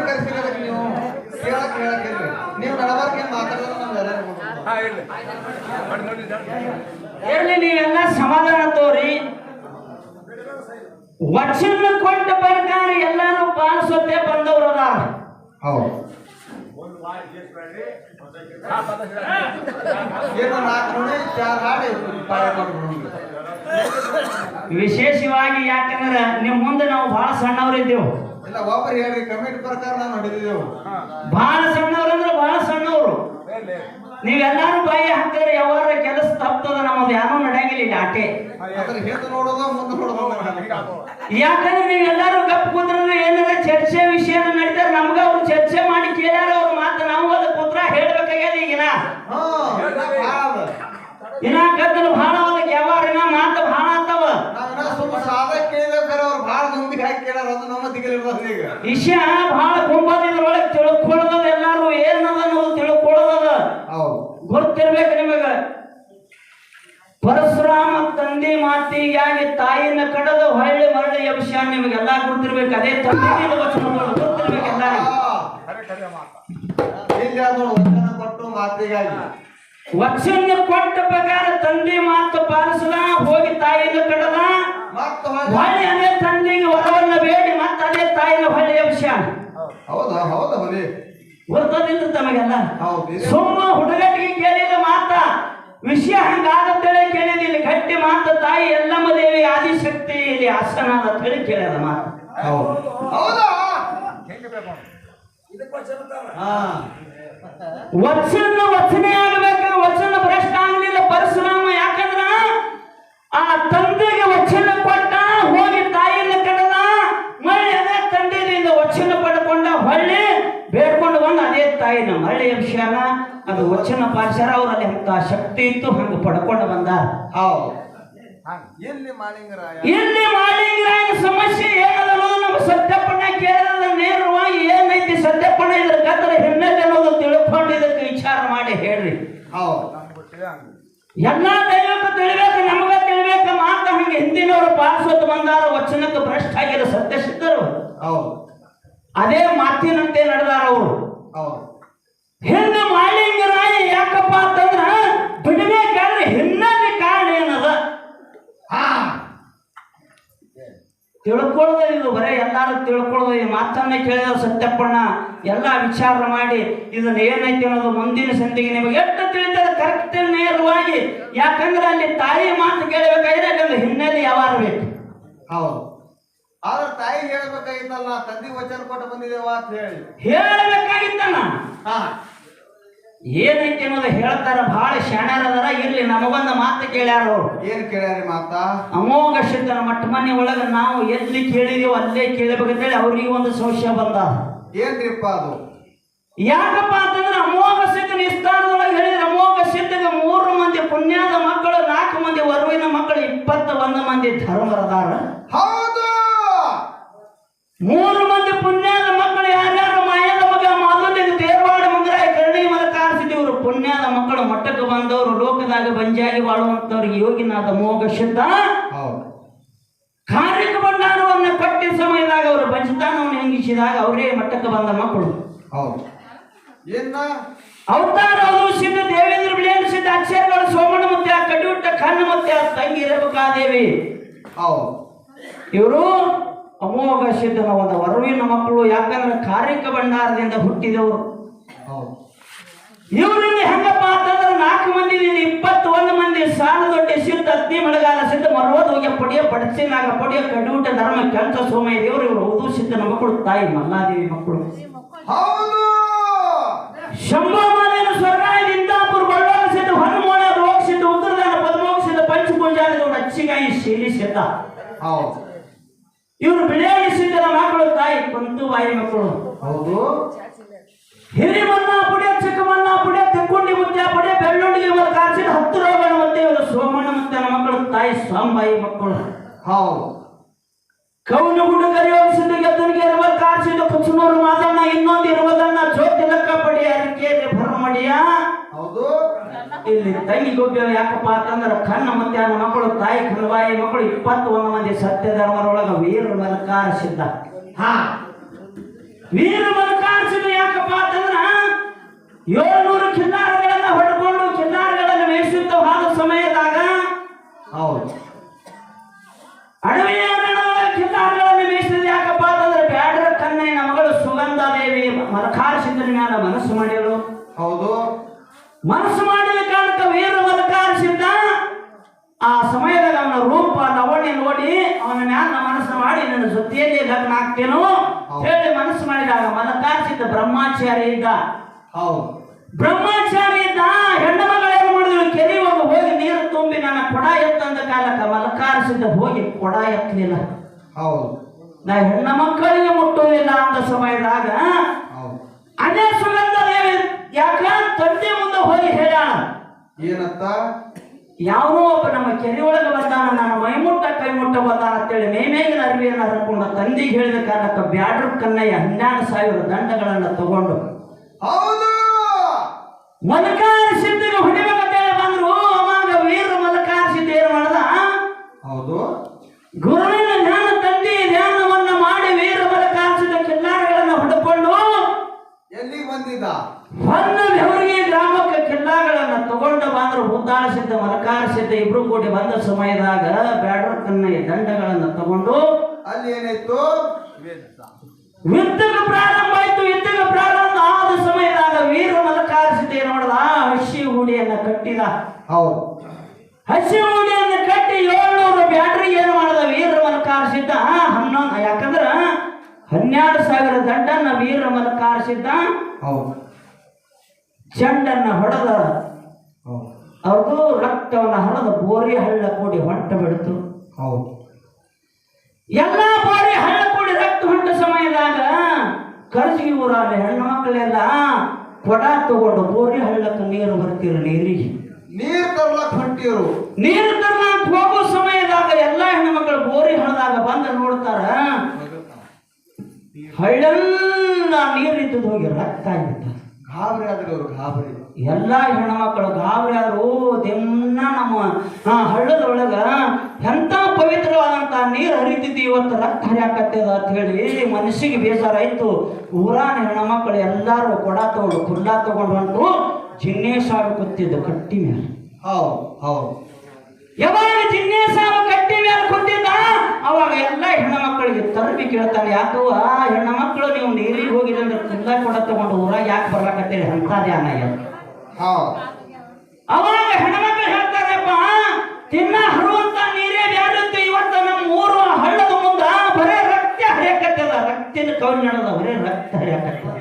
ಕರ್ಸಿರೋದಕ್ಕೆ ಕೇಳಕ್ ನಡಬಾರ್ಕೆ ಮಾತಾಡೋದು ಎಲ್ಲರೂ ನೀವೆಲ್ಲ ಸಮಾಧಾನ ತೋರಿ. ವಚನ ಕೊಟ್ಟ ಪ್ರಕಾರ ಎಲ್ಲಾನು ಪಾಲಿಸುತ್ತೆ ಬಂದವರು ಅದಾರ ಹೌದು. ವಿಶೇಷವಾಗಿ ಯಾಕಂದ್ರ ನಿಮ್ ಮುಂದೆ ನಾವು ಬಹಳ ಸಣ್ಣವರಿದ್ದೇವು ಇಲ್ಲ ಒಬ್ಬರು ಹೇಳ್ರಿ ಕಮಿಟಿ ಪ್ರಕಾರ ನಾವು ನಡೆದಿದ್ದೆವು. ಬಹಳ ಸಣ್ಣವ್ರು ಅಂದ್ರೆ ಬಹಳ ಸಣ್ಣವರು. ನೀವೆಲ್ಲಾರು ಬಾಯಿ ಹಾಕಿದ್ರೆ ಯಾವಾರ ಕೆಲಸ ತಪ್ತದ ನಮ್ದು ಯಾರು ನಡೆಯಂಗಿಲ್ಲ ಇಲ್ಲಿ ಆಟೆ. ಅದ್ರ ಹಿಂದೆ ನೋಡೋದು ಮುಂದೆ ನೋಡೋದು. ಯಾಕಂದ್ರೆ ನೀವು ಎಲ್ಲರೂ ಗಪ್ ಕೂತ್ರೆ ಏನಾರ ಚರ್ಚೆ ವಿಷಯ ನಡೀತಾರೆ ನಮ್ಗ ಅವ್ರು ಚರ್ಚೆ ಮಾಡಿ ಕೇಳ್ಯಾರ ಅವ್ರ ಮಾತು ನಾವು ಅದ ಪುತ್ರ ಹೇಳ್ಬೇಕಾಗ್ಯದ ಈಗಿನ. ಇನ್ನ ಗದ್ದಲು ಬಹಳ ಅದಕ್ಕೆ ಯಾವಾರಿನ ಮಾತು ಬಹಳ ಆತವ. ಈಗ. ವಿಷಯ ಬಹಳ ಕುಂಭದಿದ್ರೊಳಗೆ ತಿಳ್ಕೊಳ್ಳೋದ ಎಲ್ಲಾರು ಏನದ ಅನ್ನೋದು ತಿಳ್ಕೊಳ್ಳೋದದ ಹೌದು. ಗೊತ್ತಿರ್ಬೇಕು ನಿಮಗ. ಪರಶುರಾಮ ತಂದೆ ಮಾತಿಗಾಗಿ ತಾಯಿನ ಕಡದ ಹೊಳ್ಳಿ ಮರಳಿ ಅಂಶ ನಿಮಗೆಲ್ಲ ಗೊತ್ತಿರ್ಬೇಕು ಅದೇ ತಂದೆ ವಚನಗಳು ಗೊತ್ತಿರ್ಬೇಕು ವಚನ ಕೊಟ್ಟು ಮಾತಿಗಾಗಿ ವಚನ ಕೊಟ್ಟ ಪ್ರಕಾರ ತಂದೆ ಮಾತು ಪಾಲಿಸದ ಹೋಗಿ ತಾಯಿನ ಕಡದ ಹೊಳ್ಳಿ ಅದೇ ತಂದೆಗೆ ವರವನ್ನ ಬೇಡಿ ಮತ್ತೆ ಅದೇ ತಾಯಿನ ಹೊಳ್ಳಿ ವಿಷಯ ಹೌದಾ ಹೌದಾ ಹುಲಿ ಗೊತ್ತದಿಲ್ಲ ತಮಗೆಲ್ಲ. ಸುಮ್ಮ ಹುಡುಗಟ್ಟಿಗೆ ಕೇಳಿದ ಮಾತ ವಿಷಯ ಹಂಗಾದತ್ತೇಳಿ ಕೇಳಿದ ಇಲ್ಲಿ ಗಟ್ಟಿ ಮಾತ ತಾಯಿ ಎಲ್ಲಮ್ಮ ದೇವಿ ಆದಿಶಕ್ತಿ ಇಲ್ಲಿ ಆಸನ ಅಂತ ಹೇಳಿ ಕೇಳ್ಯಾರ ಮಾತು. ಹೌದು. ವಚನ ವಚನೆ ಆಗಬೇಕು ವಚನ ಭ್ರಷ್ಟ ಆಗ್ಲಿಲ್ಲ ಪರಶುರಾಮ ಯಾಕಂದ್ರ? ಆ ತಂದೆಗೆ ವಚನ ಕೊಟ್ಟ ಹೋಗಿ ತಾಯಿಯನ್ನು ಕಡದ ಮರಳಿ ಅದೇ ತಂದೆಯಿಂದ ವಚನ ಪಡ್ಕೊಂಡ ಹೊಳ್ಳಿ ಬೇಡ್ಕೊಂಡು ಬಂದ ಅದೇ ತಾಯಿನ ಮಳ್ಳಿಯ ವಿಷಯನ ಅದು ವಚನ ಪಾಲಿಸ್ಯಾರ ಅವರಲ್ಲಿ ಅಂತ ಶಕ್ತಿ ಇತ್ತು ಹಂಗ ಪಡ್ಕೊಂಡು ಬಂದ. ಹೌದು. ಎಲ್ಲಿ ಮಾಲಿಂಗರಾಯ? ಸಮಸ್ಯೆ ಏನದ ನಮ್ಮ ಸತ್ಯಪಣ್ಣ ಕೇಳಿದ ನೇರವಾಗಿ ಏನೈತಿ ಸತ್ಯಪ್ಪನ ಇದ್ರ ಗದ್ದಲ ಹಿನ್ನೆಲೆ ಅನ್ನೋದು ತಿಳ್ಕೊಂಡು ಇದಕ್ಕೆ ವಿಚಾರ ಮಾಡಿ ಹೇಳ್ರಿ. ಹೌದು. ಎಲ್ಲಾ ದೈವಕ್ಕೂ ತಿಳಿಬೇಕು ನಮಗ ತಿಳಿಬೇಕು ಮಾತ ಹಂಗೆ ಹಿಂದಿನವರು ಪಾಲಿಸೋದು ಬಂದಾರ ವಚನಕ್ಕೆ ಭ್ರಷ್ಟ ಆಗಿರೋ ಸತ್ಯ ಸಿದ್ಧರು ಹೌದು. ಅದೇ ಮಾತಿನಂತೆ ನಡೆದಾರ ಅವರು. ಹೌದು. ಹಿಂದೆ ಮಾಲಿಂಗರಾಯ ಯಾಕಪ್ಪ ಅಂತಂದ್ರ ಬಿಡಬೇಕಾದ್ರೆ ಹಿನ್ನೆಲೆ ಕಾರಣ ಏನದ? ಹಾ ತಿಳ್ಕೊಳ್ಳೋದು ಇದು ಬರೇ ಎಲ್ಲಾರು ತಿಳ್ಕೊಳ್ಳೋದು ಈ ಮಾತನ್ನೇ ಕೇಳಿದ ಸತ್ಯಪ್ಪಣ್ಣ ಎಲ್ಲ ವಿಚಾರ ಮಾಡಿ ಇದನ್ನ ಏನೈತಿ ಅನ್ನೋದು ಮುಂದಿನ ಸಂಧಿಗೆ ನಿಮಗೆ ಎಷ್ಟು ತಿಳಿದರೆ ಕರೆಕ್ಟ್ ನೇರವಾಗಿ. ಯಾಕಂದ್ರೆ ಅಲ್ಲಿ ತಾಯಿ ಮಾತು ಕೇಳಬೇಕಾದ್ರೆ ಅಲ್ಲಿ ಹಿನ್ನೆಲೆ ಯಾವಾಗ ಬೇಕು. ಹೌದು. ಆದ್ರೆ ತಾಯಿ ಹೇಳ್ಬೇಕಾಗಿತ್ತಲ್ಲ ತಂದೆ ವಚನ ಕೊಟ್ಟು ಬಂದಿದ್ದೇವ ಅಂತ ಹೇಳಿ. ಹೇಳಬೇಕಾಗಿತ್ತಣ್ಣ ಹಾ. ಏನೈತಿ ಅನ್ನೋದು ಹೇಳ್ತಾರ ಬಹಳ ಶಾಣ್ಯಾರದಾರ ಇರ್ಲಿ ನಮಗೊಂದ ಮಾತು ಕೇಳ್ಯಾರ ಅವ್ರು. ಏನ್ ಕೇಳ್ಯಾರಿ ಮಾತಾ? ಅಮೋಘ ಸಿದ್ಧನ ಮಟ್ಟ ಮನೆ ಒಳಗೆ ನಾವು ಎಲ್ಲಿ ಕೇಳಿದೀವೋ ಅಲ್ಲೇ ಕೇಳಬೇಕಂತೇಳಿ ಅವ್ರಿಗೆ ಒಂದು ಸಂಶಯ ಬಂದ. ಏನ್ರಿಪ್ಪ ಅದು? ಯಾಕಪ್ಪ ಅಂತಂದ್ರೆ ಅಮೋಘ ಸಿದ್ಧನ ವಿಸ್ತಾರದೊಳಗೆ ಹೇಳಿದ್ರೆ ಅಮೋಘ ಸಿದ್ಧಗೆ ಮೂರು ಮಂದಿ ಪುಣ್ಯದ ಮಕ್ಕಳು ನಾಲ್ಕು ಮಂದಿ ವರುವಿನ ಮಕ್ಕಳು ಇಪ್ಪತ್ತ ಒಂದು ಮಂದಿ ಧರ್ಮರದಾರ. ಹೌದು! ಮೂರು ಮಂದಿ ಪುಣ್ಯದ ಮಕ್ಕಳು ಯಾರ್ಯಾರು ಮಾಯದ ಮಗ ಮಾಧುಲಿಗೆ ದೇರವಾಡ ಮಂಗರಾಯ ಕರ್ಣಿ ಮಲಕ ಆರಿಸಿದವರು ಪುಣ್ಯದ ಮಕ್ಕಳು ಮಟ್ಟಕ್ಕೆ ಬಂದವರು ಬಂಜಾಗಿ ಬಾಳುವಂತವ್ರಿಗೆ ಯೋಗಿನಾದ ಮೋಗ ಶುದ್ಧ. ಕಾರ್ಯಕ ಭಂಡಾರವನ್ನ ಕೊಟ್ಟ ಕೊಟ್ಟಿದ್ದ ಸಮಯದಾಗ ಅವರು ಪಂಚತಾನವನ್ನು ಹೆಂಗಿಸಿದಾಗ ಅವರೇ ಮಟ್ಟಕ್ಕೆ ಬಂದ ಮಕ್ಕಳು. ಅವತಾರ ಸಿದ್ಧ ದೇವೇಂದ್ರ ಬಿಳಿಯನ್ ಸಿದ್ಧ ಅಕ್ಷರಗಳು ಸೋಮಣ್ಣ ಮುತ್ಯ ಕಡಿಯುಟ್ಟ ಕಣ್ಣ ಮುತ್ಯ ತಂಗಿ ಇರಬೇಕಾದೇವಿ ಇವರು ಅಮೋಘ ಸಿದ್ಧನ ಒಂದು ವರವಿನ ಮಕ್ಕಳು ಯಾಕಂದ್ರೆ ಕಾರ್ಯಕ ಭಂಡಾರದಿಂದ ಹುಟ್ಟಿದವರು. ಇವರಲ್ಲಿ ಹೆಂಗಪ್ಪ ನಾಲ್ಕು ಮಂದಿ ಇಪ್ಪತ್ತೊಂದು ಮಂದಿ ಸಾಲ ದೊಡ್ಡ ಸಿದ್ಧ ಅಗ್ನಿ ಮಳೆಗಾಲ ಸಿದ್ಧ ಮರವದ ಹೋಗಿ ಪಡಿಯ ಪಡಚಿನಾಗ ಪಡಿಯ ಕಡಿಯೂಟ ಧರ್ಮ ಕೆಂಚ ಸೋಮಯ್ಯ ದೇವರು ಇವರು ಹೌದು ಸಿದ್ಧನ ಮಕ್ಕಳು ತಾಯಿ ಮಲ್ಲಾದೇವಿ ಮಕ್ಕಳು. ಶಂಭಮಾಲೇನ ಸ್ವರ್ಗಾಯ ನಿಂದಾಪುರ ಬಳ್ಳಾರಿ ಸಿದ್ಧ ಹೊನ್ನಮೋಳ ರೋಗ ಸಿದ್ಧ ಉತ್ತರದಾನ ಪದ್ಮೋಗ ಸಿದ್ಧ ಪಂಚಪೂಜಾರಿದವರು ಅಚ್ಚಿಗಾಯಿ ಶೀಲಿ ಸಿದ್ಧ. ಇವರು ಬಿಳಿಯಾಗಿ ಸಿದ್ಧನ ಮಕ್ಕಳು ತಾಯಿ ಕುಂತುಬಾಯಿ ಮಕ್ಕಳು. ಹೌದು. ಹಿರಿಮನ್ನ ಪುಡಿಯ ಚಿಕ್ಕಮನ್ನ ಪುಡಿಯ ತೆಕ್ಕೊಂಡಿ ಮುತ್ಯ ಪುಡಿಯ ಬೆಳ್ಳುಳ್ಳಿ ಇವರು ಕಾರ್ಸಿದ ಹತ್ತು ರೋಗಣ ಮತ್ತೆ ಇವರು ಸೋಮಣ್ಣ ಮತ್ತೆ ಮಕ್ಕಳು ತಾಯಿ ಸ್ವಾಂಬಾಯಿ ಮಕ್ಕಳು. ಹೌದು. ಕೌನಗುಡು ಕರಿಯೋಗಿಸಿದ ಗೆದ್ದನಿಗೆ ಇರುವ ಕಾರ್ಸಿದ ಕುಚನೂರು ಮಾದಣ್ಣ ಇನ್ನೊಂದು ಇರುವುದನ್ನ ಜ್ಯೋತಿ ಲೆಕ್ಕ ಪಡಿ ಭರ ಭರಮಡಿಯ ಹೌದು. ಇಲ್ಲಿ ತಂಗಿ ಗೊಬ್ಬ ಯಾಕಪ್ಪ ಅಂತಂದ್ರೆ ಕಣ್ಣ ಮತ್ತೆ ನನ್ನ ಮಕ್ಕಳು ತಾಯಿ ಕಣವಾಯಿ ಮಕ್ಕಳು ಇಪ್ಪತ್ತೊಂದು ಮಂದಿ ಸತ್ಯ ಧರ್ಮರೊಳಗ ವೀರ ಮಲಕಾರ ಸಿದ್ಧ. ಹಾ. ವೀರ ಮಲಕಾರ ಸಿದ್ಧ ಯಾಕಪ್ಪ ಅಂತಂದ್ರ ಏಳ್ನೂರು ಕಿನ್ನಾರಗಳನ್ನ ಹೊಡ್ಕೊಂಡು ಕಿನ್ನಾರಗಳನ್ನು ಮೇಯಿಸುತ್ತ ಹೋದ ಸಮಯದಾಗ ಹೌದು. ಅಡವಿಯ ಕಿನ್ನಾರಗಳನ್ನು ಮೇಯಿಸಿದ ಯಾಕಪ್ಪ ಅಂತಂದ್ರೆ ಬ್ಯಾಡ್ರ ಕನ್ನೈನ ಮಗಳು ಸುಗಂಧ ದೇವಿ ಸಿದ್ಧನ ಮ್ಯಾಲ ಮನಸ್ಸು ಮಾಡಿ ಮನಸ್ಸು ಮಾಡಿದ ಕಾರಣಕ್ಕೆ ವೀರ ಮಲಕಾರಿಸಿದ್ದ ಆ ಸಮಯದಾಗ ಅವನ ರೂಪ ಲವಣ್ಯ ನೋಡಿ ಅವನ ಮ್ಯಾಲ ಮನಸ್ಸು ಮಾಡಿ ನನ್ನ ಜೊತೆಯಲ್ಲಿ ಲಗ್ನ ಆಗ್ತೇನೋ ಹೇಳಿ ಮನಸ್ಸು ಮಾಡಿದಾಗ ಮಲಕಾರಿಸಿದ್ದ ಬ್ರಹ್ಮಚಾರಿ ಇದ್ದ. ಹೌದು. ಬ್ರಹ್ಮಚಾರಿ ಇದ್ದ ಹೆಣ್ಣು ಮಗಳೇನು ಮಾಡಿದ್ರು? ಕೆರೆ ಹೋಗಿ ಹೋಗಿ ನೀರು ತುಂಬಿ ನನ್ನ ಕೊಡ ಎತ್ತಂದ ಕಾಲಕ್ಕ ಮಲಕಾರಿಸಿದ್ದ ಹೋಗಿ ಕೊಡ ಎತ್ತಲಿಲ್ಲ ಹೌದು. ನಾ ಹೆಣ್ಣ ಮಕ್ಕಳಿಗೆ ಮುಟ್ಟುವುದಿಲ್ಲ ಅಂತ ಸಮಯದಾಗ ಅದೇ ಸುಗಂಧ ದೇವಿ ಯಾಕ? ತಂದೆ ಮುಂದೆ ಹೋಗಿ ಹೇಳ ಏನಂತ ಯಾವನೋ ಒಬ್ಬ ನಮ್ಮ ಕೆರೆ ಒಳಗೆ ಬಂದಾನ ನಾನು ಮೈಮುಟ್ಟ ಕೈ ಮುಟ್ಟ ಬಂದಾನ ಅಂತೇಳಿ ಮೇಮೇಗಿನ ಅರಿವಿಯನ್ನು ಹರಕೊಂಡ ತಂದಿಗೆ ಹೇಳಿದ ಕಾರಣಕ್ಕ ಬ್ಯಾಡ್ರ ಕನ್ನಯ್ಯ ಹನ್ನೆರಡು ಸಾವಿರ ದಂಡಗಳನ್ನು ತಗೊಂಡು. ಹೌದು! ಮಲಕಾರ ಸಿದ್ಧಿಗೆ ಹೊಡಿಬೇಕಂತೇಳಿ ಬಂದ್ರು ಅವಾಗ ವೀರ ಮಲಕಾರ ಸಿದ್ಧ ಏನು ಮಾಡ್ದ. ಹೌದು. ಗುರುವಿನ ಜ್ಞಾನ ತಂದಿ ಧ್ಯಾನವನ್ನ ಮಾಡಿ ವೀರ ಮಲಕಾರ ಸಿದ್ಧ ಕಿಲ್ಲಾರಗಳನ್ನು ಹೊಡೆಕೊಂಡು ಎಲ್ಲಿಗೆ ಬಂದಿದ್ದ? ಹೊನ್ನ ಬೆವರಿಗೆ ಗ್ರಾಮಕ್ಕೆ ಕಿಲ್ಲಾಗಳನ್ನ ತಗೊಂಡು ಬಂದ್ರ ಹುದ್ದಾಳ ಸಿದ್ಧ ಮಲಕಾರ ಸಿದ್ಧ ಇಬ್ರು ಕೂಡಿ ಬಂದ ಸಮಯದಾಗ ಬ್ಯಾಡ್ರ ಕನ್ನಯ್ಯ ದಂಡಗಳನ್ನು ತಗೊಂಡು ಅಲ್ಲಿ ಏನಾಯ್ತು? ಯುದ್ಧಕ್ಕೆ ಪ್ರಾರಂಭ ಆಯ್ತು. ಯುದ್ಧಕ್ಕೆ ಪ್ರಾರಂಭ ಆದ ಸಮಯದಾಗ ವೀರ ಮಲಕಾರ ಸಿದ್ಧ ಏನ್ ಮಾಡ್ದ ಹಸಿ ಹುಡಿಯನ್ನ ಕಟ್ಟಿದ. ಹೌದು. ಹಸಿ ಹುಡಿಯನ್ನ ಕಟ್ಟಿ ಏಳ್ನೂರು ಬ್ಯಾಟ್ರಿ ಏನು ಮಾಡದ ವೀರ ಮಲಕಾರ ಸಿದ್ಧ? ಹನ್ನೊಂದು ಯಾಕಂದ್ರ ಹನ್ನೆರಡು ಸಾವಿರ ದಂಡನ್ನ ವೀರ ಮಲಕಾರ ಸಿದ್ಧ ಹೌದು. ಚೆಂಡನ್ನ ಹೊಡೆದ. ಅವ್ರದ್ದು ರಕ್ತವನ್ನ ಹಣದ ಬೋರಿ ಹಳ್ಳ ಕೂಡಿ ಹೊಂಟ ಬಿಡ್ತು. ಹೌದು. ಎಲ್ಲ ಬೋರಿ ಹಳ್ಳ ಕೂಡಿ ರಕ್ತ ಹೊಂಟ ಸಮಯದಾಗ ಕರ್ಜಿಗೆ ಊರಲ್ಲಿ ಹೆಣ್ಣು ಮಕ್ಕಳೆಲ್ಲ ಕೊಡ ತಗೊಂಡು ಬೋರಿ ಹಳ್ಳಕ್ಕೆ ನೀರು ಬರ್ತಿರು ನೀರಿಗೆ? ನೀರು ತರ್ಲಕ್ ಹೊಂಟಿರು. ನೀರು ತರ್ಲಕ್ಕ ಹೋಗೋ ಸಮಯದಾಗ ಎಲ್ಲ ಹೆಣ್ಣು ಮಕ್ಕಳು ಬೋರಿ ಹಳ್ಳದಾಗ ಬಂದು ನೋಡ್ತಾರ. ಹಳ್ಳೆಲ್ಲ ನೀರಿದ್ದು ಹೋಗಿ ರಕ್ತ ಆಗಿತ್ತ. ಗಾಬರಿ ಆದ್ರೆ ಅವ್ರು ಗಾಬರಿ. ಎಲ್ಲಾ ಹೆಣ್ಮಕ್ಳು ಗಾಬರಿ ಆದ್ರು ದಿನ ನಮ್ಮ ಹಳ್ಳದೊಳಗ ಎಂತ ಪವಿತ್ರವಾದಂತ ನೀರು ಹರಿತಿದ್ದಿ ಇವತ್ತು ರಕ್ತ ಹರಿಯಾಕತ್ತದ ಅಂತ ಹೇಳಿ ಮನಸ್ಸಿಗೆ ಬೇಜಾರಾಯ್ತು ಊರಾನ ಹೆಣ್ಮಕ್ಳು ಎಲ್ಲಾರು ಕೊಡ ತಗೊಂಡು ಕುಲ್ಲ ತಗೊಂಡು ಹೊಂಟು ಜಿನ್ನೇಶಾಗ ಕೂತಿದ್ದು ಕಟ್ಟಿ ಮೇಲೆ ಹೌದು ಹೌದು. ಯಾವಾಗ ಜಿನ್ನೇಸಾವ ಕಟ್ಟಿ ಮೇಲೆ ಕೂತಿದ್ದ? ಅವಾಗ ಎಲ್ಲ ಹೆಣ್ಣು ಮಕ್ಕಳಿಗೆ ತರಬಿ ಕೇಳ್ತಾರೆ ಯಾಕೆ ಆ ಹೆಣ್ಣು ಮಕ್ಕಳು ನೀವು ನೀರಿಗೆ ಹೋಗಿದ್ರೆ ಅಂದ್ರೆ ಕುಲ್ಲ ಕೊಡ ತಗೊಂಡು ಊರಾಗ ಯಾಕೆ ಬರ್ಲಾಕತ್ತೀರಿ? ಅಂತ ಧ್ಯಾನ ಏನು ಹೌದು ಅವಾಗ ಹೆಣ್ಮಕ್ಳು ಹೇಳ್ತಾರಪ್ಪ ತಿನ್ನ ಹರುವಂತ ನೀರೇ ಬ್ಯಾಡುತ್ತೆ ಇವತ್ತು ನಮ್ಮ ಊರು ಹಳ್ಳದ ಮುಂದ ಬರೇ ರಕ್ತ ಹರಿಯಕತ್ತದ ರಕ್ತಿನ ಕೌಲ್ ನಡೆದ ಬರೇ ರಕ್ತ ಹರಿಯಕತ್ತದ.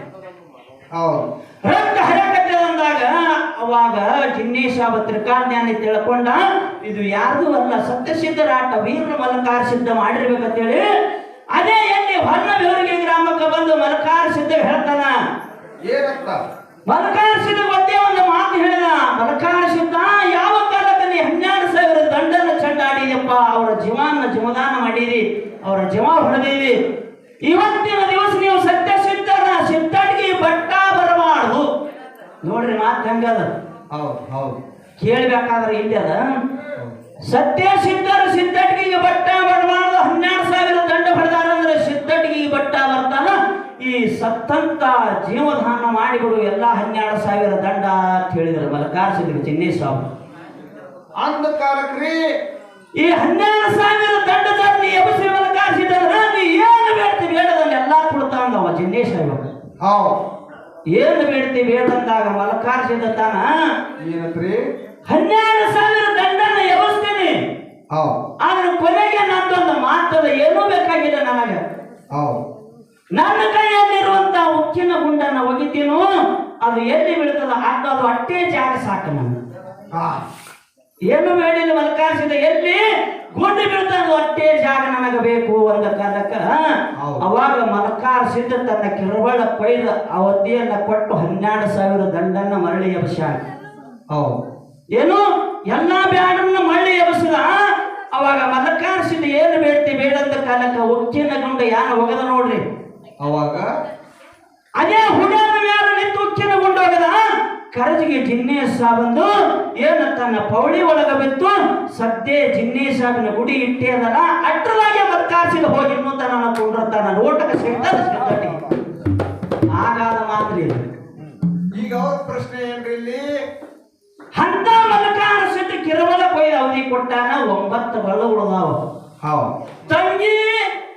ಹೌದು. ರಕ್ತ ಹರಕತೆ ಅಂದಾಗ ಅವಾಗ ಜಿನ್ನೇಶಾಬ ತ್ರಿಕಾಜ್ಞಾನಿ ತಿಳ್ಕೊಂಡ ಇದು ಯಾರ್ದು ಅಲ್ಲ ಸತ್ಯಸಿದ್ಧರಾಟ ವೀರ ಮಲಕಾರ ಸಿದ್ಧ ಮಾಡಿರ್ಬೇಕಂತೇಳಿ ಅದೇ ಎಲ್ಲಿ ಹೊನ್ನ ಬೆವರಿಗೆ ಗ್ರಾಮಕ್ಕೆ ಬಂದು ಮಲಕಾರ ಸಿದ್ಧ ಹೇಳ್ತಾನ. ಏನಂತ ಮಲಕಾರ ಸಿದ್ಧ ಒಂದೇ ಒಂದು ಮಾತು ಹೇಳಿದ ಮಲಕಾರ ಸಿದ್ಧ ಯಾವ ಕಾಲದಲ್ಲಿ ಹನ್ನೆರಡು ಸಾವಿರ ದಂಡನ ಚಂಡಾಡಿದಪ್ಪ ಅವರ ಜೀವನ ಜೀವದಾನ ಮಾಡಿರಿ ಅವರ ಜೀವ ಹೊಡೆದಿರಿ. ಇವತ್ತಿನ ದಿವಸ ನೀವು ಸತ್ಯ ಸಿದ್ಧರ ಸಿದ್ಧಾಡಿಗೆ ಬಟ್ಟ ಬರಬಾರ್ದು ನೋಡ್ರಿ ಮಾತು ಹೆಂಗದ ಹೌದು ಹೌದು. ಕೇಳ್ಬೇಕಾದ್ರೆ ಇಲ್ಲಿ ಅದ. ಸತ್ಯ ಸಿದ್ಧರು ಸಿದ್ಧಟಿಗೆ ಬಟ್ಟ ಬಡವಾದ ಹನ್ನೆರಡು ಸಾವಿರ ದಂಡ ಪಡೆದಾರ ಅಂದ್ರೆ ಸಿದ್ಧಟಿಗೆ ಬಟ್ಟ ಬರ್ತಾನ ಈ ಸತ್ತಂತ ಜೀವಧಾನ ಮಾಡಿಬಿಡು ಎಲ್ಲ ಹನ್ನೆರಡು ಸಾವಿರ ದಂಡ ಅಂತ ಹೇಳಿದ್ರು ಮಲಕಾರ ಸಿದ್ಧ ಚಿನ್ನೇಸ್ವಾಮಿ. ಅಂಧಕಾರಕ್ರಿ. ಈ ಹನ್ನೆರಡು ಸಾವಿರ ದಂಡದ ನೀ ಎಬಸಿ ಮಲಕಾರ ಸಿದ್ಧರ ನೀ ಏನು ಬೇಡ್ತಿ ಬೇಡದಲ್ಲಿ ಎಲ್ಲಾ ಕೊಡ್ತಾಂದವ ಚಿನ್ನೇಶ್ವರ ಹೌದು. ಏನು ಬೇಡ್ತೀವಿ ಬೇಡಂದಾಗ ಮಲಕಾರ ಸಿದ್ಧ ತಾನ? ಏನಂತ್ರಿ? ಹನ್ನೆರಡು ಸಾವಿರ ದಂಡನ ಎಬಸ್ತೀನಿ ಹೌದು ಆದ್ರೆ ಕೊನೆಗೆ ನಂದೊಂದು ಮಾತದ ಏನೂ ಬೇಕಾಗಿಲ್ಲ ನನಗೆ. ನನ್ನ ಕೈಯಲ್ಲಿರುವಂತ ಉಕ್ಕಿನ ಗುಂಡನ್ನ ಒಗಿತೀನೋ ಅದು ಎಲ್ಲಿ ಬೀಳ್ತದ ಹಾಕೋದು ಅಟ್ಟೇ ಜಾಗ ಸಾಕು ನಾನು ಏನು ಬೇಡಿಲ್ಲ ಮಲ್ಕಾರಿಸಿದ? ಎಲ್ಲಿ? ಗುಂಡಿ ಬೀಳ್ತಾನ ಒಟ್ಟೆ ಜಾಗ ನನಗೆ ಬೇಕು ಅಂದ ಕಾಲಕ್ಕ. ಅವಾಗ ಮಲ್ಕಾರಿಸಿದ ತನ್ನ ಕಿರುಬಳ ಪೈದ ಅವಧಿಯನ್ನ ಕೊಟ್ಟು ಹನ್ನೆರಡು ಸಾವಿರ ದಂಡನ್ನ ಮರಳಿ ಎಬ್ಸಾನ ಹೌದು. ಏನು? ಎಲ್ಲಾ ಬ್ಯಾಡನ್ನ ಮರಳಿ ಎಬ್ಸದ ಅವಾಗ ಮಲಕಾರಿಸಿದ ಏನು ಬೇಡ್ತಿ ಬೇಡಂದ ಕಾಲಕ್ಕ ಉಕ್ಕಿನ ಗುಂಡ ಯಾನ ಹೋಗದ ನೋಡ್ರಿ? ಅವಾಗ ಅದೇ ಹುಡುಗನ ಮ್ಯಾಲ ನಿಂತು ಉಕ್ಕಿನ ಗುಂಡ ಒಗದ ಕರಜಿಗೆ ಜಿನ್ನೆ ಬಂದು ಏನು ತನ್ನ ಪೌಳಿ ಒಳಗ ಬಿತ್ತು ಸದ್ಯ ಜಿನ್ನೇಶಾಬಿನ ಗುಡಿ ಇಟ್ಟೇದಲ್ಲ ಅಟ್ಟದಾಗೆ ಮತ್ಕಾಸಿದ ಹೋಗಿ ಮುಂದ ನನ್ನ ಕುಂಡ್ರತಾನ ನೋಟಕ್ಕೆ ಸಿಗ್ತದ ಸಿದ್ಧಟಿ ಆಗಾದ ಮಾತ್ರ ಈಗ ಅವ್ರ ಪ್ರಶ್ನೆ ಏನ್ರಿ ಇಲ್ಲಿ? ಹಂತ ಮಲಕಾರ ಸಿಟ್ಟು ಕಿರುಬಲ ಕೊಯ್ದು ಅವಧಿ ಕೊಟ್ಟಾನ ಒಂಬತ್ತು ಬಳ್ಳ ಉಳಿದಾವ. ಹೌದು. ತಂಗಿ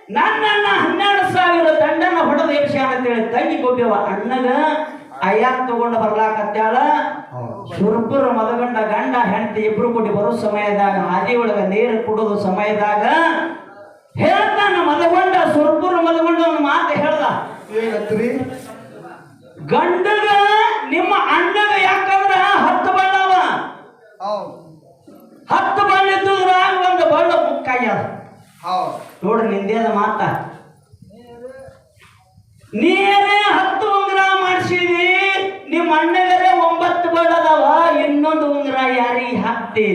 ನನ್ನನ್ನ ಹನ್ನೆರಡು ಸಾವಿರ ದಂಡನ ಹೊಡೆದ ಅಂತ ಅಂತೇಳಿ ತಂಗಿ ಗೊಬ್ಬವ ಅಣ್ಣಗ ಅಯ್ಯಾರ್ ತಗೊಂಡು ಬರ್ಲಾಕತ್ತಾಳ ಶುರ್ಪುರ ಸುರ್ಪುರ ಮದಗಂಡ ಗಂಡ ಹೆಂಡತಿ ಇಬ್ರು ಕೂಡಿ ಬರೋ ಸಮಯದಾಗ ಹಾದಿ ಒಳಗ ನೀರು ಕುಡಿದು ಸಮಯದಾಗ ಹೇಳ್ತಾನ ಮದಗೊಂಡ ಸುರ್ಪುರ ಮದಗೊಂಡ ಒಂದು ಮಾತು ಹೇಳ್ದ. ಏನಂತ್ರಿ? ಗಂಡಗ ನಿಮ್ಮ ಅಣ್ಣಗ ಯಾಕಂದ್ರ ಹತ್ತು ಬಣ್ಣವ ಹತ್ತು ಬಣ್ಣ ಇದ್ದುದ್ರ ಒಂದು ಬಣ್ಣ ಮುಕ್ಕಾಗ್ಯದ ಹೌದು. ನೋಡ್ರಿ ನಿಂದೇದ ಮಾತ. ನೀರೇ ಹತ್ತು ಮಾಡಿಸಿದಿ ನಿಮ್ಮ ಅಣ್ಣಗರೆ ಒಂಬತ್ತು ಬಳದವ ಇನ್ನೊಂದು ಉಂಗುರ ಯಾರಿ ಹಾಕ್ತಿ?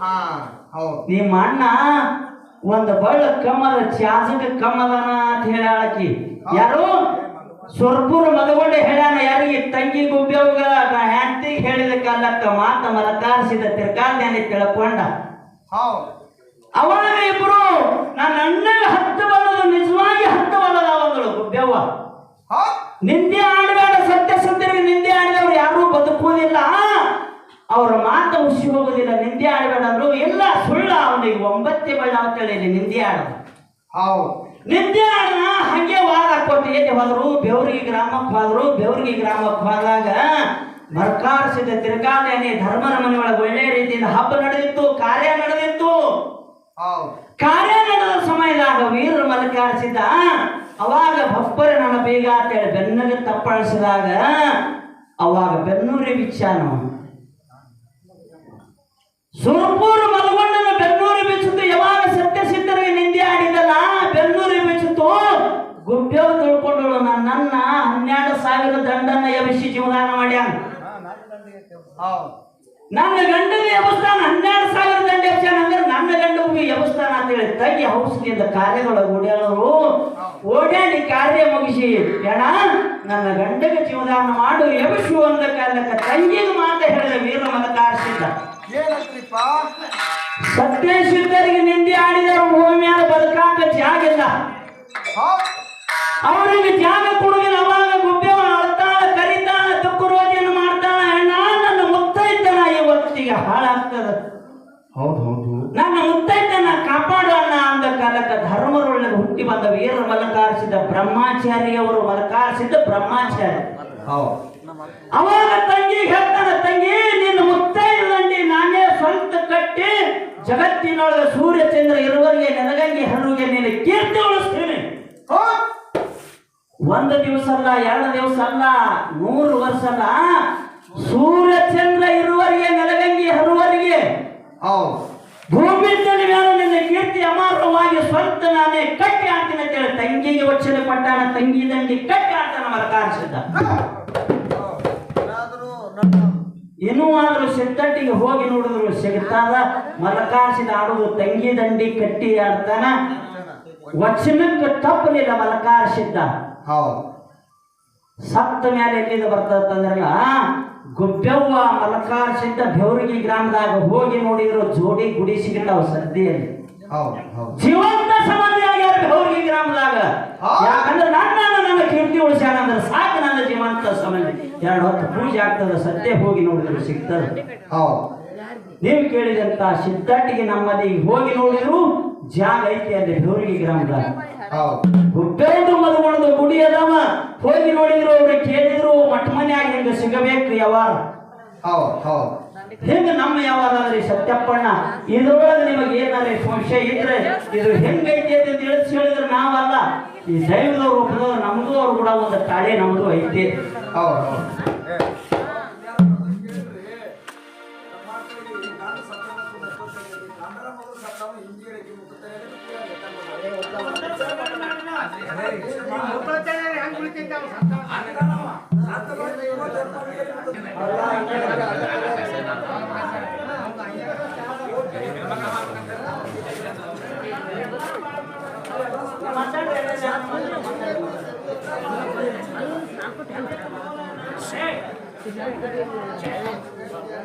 ಹಾ ಹೌದು. ನಿಮ್ಮ ಅಣ್ಣ ಒಂದು ಬಳ್ಳ ಕಮಲ ಚಾಸಕ ಕಮಲನ ಅಂತ ಹೇಳಾಕಿ ಯಾರು? ಸ್ವರ್ಪುರ ಮದಗೊಂಡೆ ಹೇಳ್ಯಾನ ಯಾರಿಗೆ ತಂಗಿ ನಾ ಹೆಂಡತಿಗೆ ಹೇಳಿದ ಕಾಲಕ್ಕ ಮಾತ ಮಲಕಾರಿಸಿದ ತಿರ್ಕಾಲ್ಯಾನೆ ತಿಳ್ಕೊಂಡ. ಹೌದು. ಅವಾಗ ಇಬ್ರು ನನ್ನ ಅಣ್ಣಗ ಹತ್ತು ಬಲ್ಲದು ನಿಜವಾಗಿ ಹತ್ತು ಬಲ್ಲದ ಅವಗಳು ಗುಬ್ಬ್ಯವ್ವ. ನಿಂದೆ ಆಡಬೇಡ. ಬದುಕುವುದಿಲ್ಲ ಅವರ ಮಾತು ಉಸಿ ಹೋಗುದಿಲ್ಲ ನಿಂದೆ ಆಡಬೇಡ ಎಲ್ಲ ಸುಳ್ಳ ಅವನಿಗೆ. ಒಂಬತ್ತೇ ಬಳ್ಳ ಅಂತೇಳಿ ನಿಂದೆ ಆಡ ಹೌದು. ನಿಂದೆ ಆಡನ ಹಂಗೆ ವಾದ ಕೊಟ್ಟು ಎಲ್ಲಿ ಹೋದ್ರು? ಬೆವರಿಗೆ ಗ್ರಾಮಕ್ಕೆ ಹೋದ್ರು. ಬೆವರಿಗೆ ಗ್ರಾಮಕ್ಕೆ ಹೋದಾಗ ಮರ್ಕಾರಿಸಿದ ತಿರುಗಾಲೇನೆ ಧರ್ಮನ ಮನೆಯೊಳಗೆ ಒಳಗೆ ಒಳ್ಳೆ ರೀತಿಯಿಂದ ಹಬ್ಬ ನಡೆದಿತ್ತು ಕಾರ್ಯ ನಡೆದಿತ್ತು. ಕಾರ್ಯ ನಡೆದ ಸಮಯದಾಗ ವೀರ ಮಲಕಾರಿಸಿದ್ದ ಅವಾಗ ಬಪ್ಪರೆ ನನ್ನ ಬೇಗ ಅಂತೇಳಿ ಬೆನ್ನಗೆ ತಪ್ಪಳಿಸಿದಾಗ ಅವಾಗ ಬೆನ್ನೂರಿ ಬಿಚ್ಚಾನು ಸುರಪೂರ್ ಮಲಗೊಂಡನು, ಬೆನ್ನೂರು ಬಿಚ್ಚಿತು ಯಾವಾಗ ಸತ್ಯ ಸಿದ್ಧರಿಗೆ ನಿಂದೆ ಆಡಿದಲ್ಲ, ಬೆನ್ನೂರಿ ಬಿಚ್ಚಿತು ಗುಬ್ಬೇವು ತಿಳ್ಕೊಂಡಳು ನನ್ನ ಹನ್ನೆರಡು ಸಾವಿರ ದಂಡನ್ನ ಎಬ್ಬಿಸಿ ಜೀವದಾನ ಮಾಡ್ಯಾನ. ನನ್ನ ಗಂಡನ ಎಬಸ್ತಾನ ಹನ್ನೆರಡು ಸಾವಿರ ದಂಡ ಎಬ್ಸ್ಯಾನ ಅಂದ್ರೆ ನನ್ನ ಗಂಡಗೂ ಎಬಸ್ತಾನ ಅಂತೇಳಿ ತಗ್ಗಿ ಹೌಸ್ನಿಂದ ಕಾರ್ಯದೊಳಗೆ ಓಡ್ಯಾಳರು ಓಡ್ಯಾಡಿ ಕಾರ್ಯ ಮುಗಿಸಿ ಎಣ ನನ್ನ ಗಂಡನ ಜೀವದಾನ ಮಾಡು ಯಶು ಅಂದ ಕಾಲಕ್ಕೆ ತಂಗಿನ ಮಾತ ಹೇಳಿದ ವೀರ ಏನಂತ್ರಿಪ್ಪ ಸತ್ಯ ನಿಂದಿ ನಿಂದೆ ಆಡಿದವರು ಭೂಮಿ ಮೇಲೆ ಬದುಕಾಕ ಜಾಗ ಇಲ್ಲ. ಅವರಿಗೆ ಜಾಗ ಕೊಡುಗಿನ ಅವಾಗ ಗುಬ್ಬೆವ ಅಳ್ತಾಳ ಕರಿತಾಳ ತುಕ್ಕು ರೋಜಿಯನ್ನು ಮಾಡ್ತಾಳ ಅಣ್ಣ ನನ್ನ ಮುತ್ತೈತನ ಇವತ್ತಿಗೆ ಹಾಳಾಗ್ತದ. ಹೌದು ಹೌದು. ನನ್ನ ಮುತ್ತೈತನ ಕಾಪಾಡು ಅಣ್ಣ ಕಾಲಕ್ಕೆ ಧರ್ಮರೊಳಗೆ ಹುಟ್ಟಿ ಬಂದ ವೀರ ಮಲಕಾರಿಸಿದ ಬ್ರಹ್ಮಾಚಾರಿಯವರು ಮಲಕಾರಿಸಿದ್ದ ಬ್ರಹ್ಮಾಚಾರಿ. ಹೌದು. ಅವಾಗ ತಂಗಿ ಹೇಳ್ತಾನೆ ತಂಗಿ ನಿನ್ನ ಮುತ್ತೈದಂಡಿ ನಾನೇ ಸ್ವಂತ ಕಟ್ಟಿ ಜಗತ್ತಿನೊಳಗೆ ಸೂರ್ಯ ಚಂದ್ರ ಇರುವರಿಗೆ ನನಗಂಗಿ ಹರುವಿಗೆ ನೀನು ಕೀರ್ತಿ ಉಳಿಸ್ತೀನಿ. ಒಂದು ದಿವಸ ಅಲ್ಲ ಎರಡು ದಿವಸ ಅಲ್ಲ ನೂರು ವರ್ಷ ಅಲ್ಲ. ಸೂರ್ಯ ಚಂದ್ರ ಇರುವರಿಗೆ ನೆಲಗಂಗಿ ಹರುವರಿಗೆ ಹೌದು. ಭೂಮಿ ಮೇಲೆ ನಿನ್ನ ಕೀರ್ತಿ ಅಮಾರವಾಗಿ ಸ್ವಂತ ನಾನೇ ಕಟ್ಟಿ ಆಡ್ತೀನಿ ಅಂತೇಳಿ ತಂಗಿಗೆ ವಚನ ಕೊಟ್ಟಾನ ತಂಗಿ ದಂಡಿ ಕಟ್ಟಿ ಆಡ್ತಾನ ಮರ್ಕಾರಿಸಿದ್ದ ಕಾಣಿಸಿದ್ದ ಇನ್ನೂ ಆದ್ರೂ ಸಿದ್ದಟ್ಟಿಗೆ ಹೋಗಿ ನೋಡಿದ್ರು ಸಿಗ್ತಾದ ಮಲಕಾಸಿದ ಆಡುದು ತಂಗಿ ದಂಡಿ ಕಟ್ಟಿ ಆಡ್ತಾನ ವಚನಕ್ಕೆ ತಪ್ಪಲಿಲ್ಲ ಮಲಕಾರಿಸಿದ್ದ ಹೌದು. ಸತ್ತ ಮೇಲೆ ಎಲ್ಲಿಂದ ಬರ್ತದಂದ್ರಲ್ಲ ಗುಬ್ಬೆವ್ವ ಮಲಕಾರಿಸಿದ್ದ ಬೆವರಿಗೆ ಗ್ರಾಮದಾಗ ಹೋಗಿ ನೋಡಿದ್ರು ಜೋಡಿ ಗುಡಿ ಸಿಗ್ತಾವ ಹೌದು ಜೀವಂತ ಸಮಾಧಿ ಆಗ್ಯಾರ ಬೆವರಿಗೆ ಗ್ರಾಮದಾಗ? ಯಾಕಂದ್ರೆ ನನ್ನ ನನ್ನ ಕೀರ್ತಿ ಉಳಿಸ್ಯಾನ ಅಂದ್ರೆ ಸಾಕು ನನ್ನ ಜೀವಂತ ಸಮಾಧಿ ಎರಡು ಹೊತ್ತು ಪೂಜೆ ಆಗ್ತದ ಸದ್ಯ ಹೋಗಿ ನೋಡಿದ್ರು ಸಿಗ್ತದ. ನೀವು ಕೇಳಿದಂತ ಸಿದ್ದಟ್ಟಿಗೆ ನಮ್ಮಲ್ಲಿ ಹೋಗಿ ನೋಡಿದ್ರು ಜಾಗ ಐತಿ ಅಲ್ಲಿ ಬೆವರಿಗೆ ಗ್ರಾಮದಾಗ. ಹುಟ್ಟೈದು ಮದುಗೊಂಡು ಗುಡಿ ಅದಾವ ಹೋಗಿ ನೋಡಿದ್ರು ಅವ್ರು ಕೇಳಿದ್ರು ಮಠ ಮನ್ಯಾಗ ಹಿಂಗ ಸಿಗಬೇಕು ಯಾವಾರ? ಹಿಂಗ ನಮ್ಮ ಯಾವಾರ ಅಂದ್ರೆ ಸತ್ಯಪ್ಪಣ್ಣ? ಇದ್ರೊಳಗೆ ನಿಮಗೆ ಏನಾದ್ರೆ ಸಂಶಯ ಇದ್ರೆ ಇದು ಹೆಂಗೈತಿ ಅಂತ ತಿಳಿಸಿ ಹೇಳಿದ್ರೆ ನಾವಲ್ಲ. ಈ ದೈವದ ರೂಪದವ್ರು ನಮ್ದು ಅವ್ರು ಕೂಡ ಒಂದು ತಾಳೆ ನಮ್ದು ಐತಿ. ಹೌದು. ಹೌದು